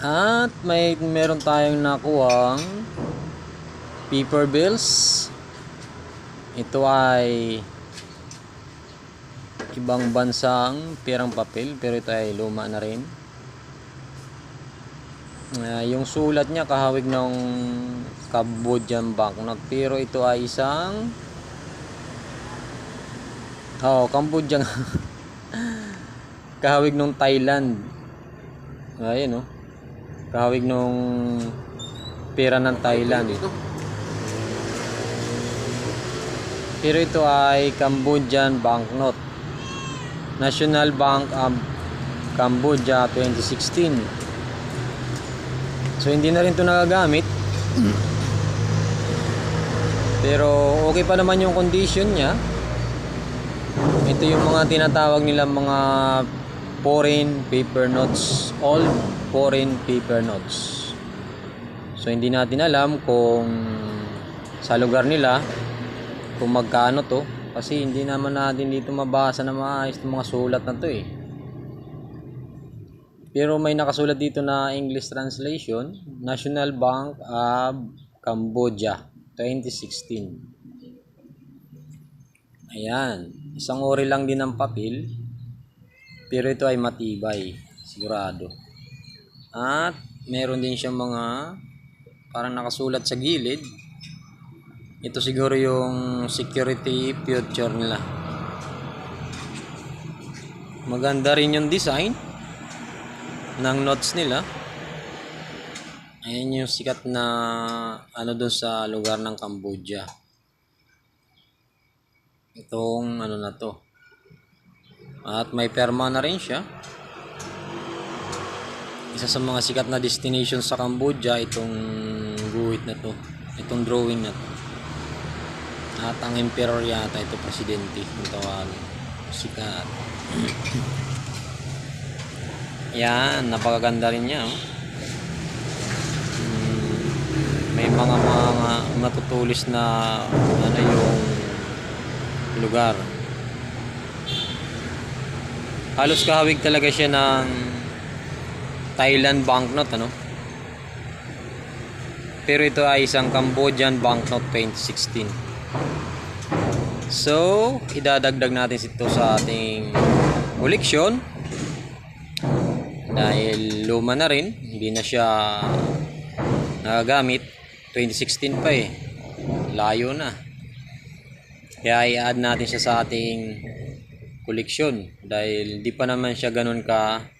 At may meron tayong nakuhang paper bills. Ito ay ibang bansang pirang papel pero ito ay luma na rin. Ah, yung sulat niya kahawig ng Cambodian banknote pero ito ay isang Oh, Cambodian kahawig ng Thailand. Ayun oh. Kahawig nung pera ng Thailand. Pero ito ay Cambodian banknote. National Bank of Cambodia 2016. So hindi na rin ito nagagamit. Pero okay pa naman yung condition niya. Ito yung mga tinatawag nila mga foreign paper notes. All foreign paper notes. So hindi natin alam kung sa lugar nila kung magkano to kasi hindi naman natin dito mabasa na maayos ng mga sulat na to eh. Pero may nakasulat dito na English translation, National Bank of Cambodia 2016. Ayan, isang ori lang din ng papel. Pero ito ay matibay, sigurado. At meron din siyang mga parang nakasulat sa gilid. Ito siguro yung security future nila. Maganda rin yung design ng notes nila. Ayan yung sikat na ano doon sa lugar ng Cambodia. Itong ano na to. At may perma na rin siya. Isa sa mga sikat na destination sa Cambodia itong guhit na to. Itong drawing na to. At ang emperor yata ito presidente kung tawagin. Sikat. Yan, napakaganda rin niya. Oh. Hmm, may mga mga matutulis na ano yung lugar. Halos kahawig talaga siya ng Thailand banknote ano. Pero ito ay isang Cambodian banknote 2016. So, idadagdag natin ito sa ating koleksyon. Dahil luma na rin hindi na siya nagagamit. 2016 pa eh. Layo na. Kaya i-add natin siya sa ating koleksyon. Dahil di pa naman siya ganun ka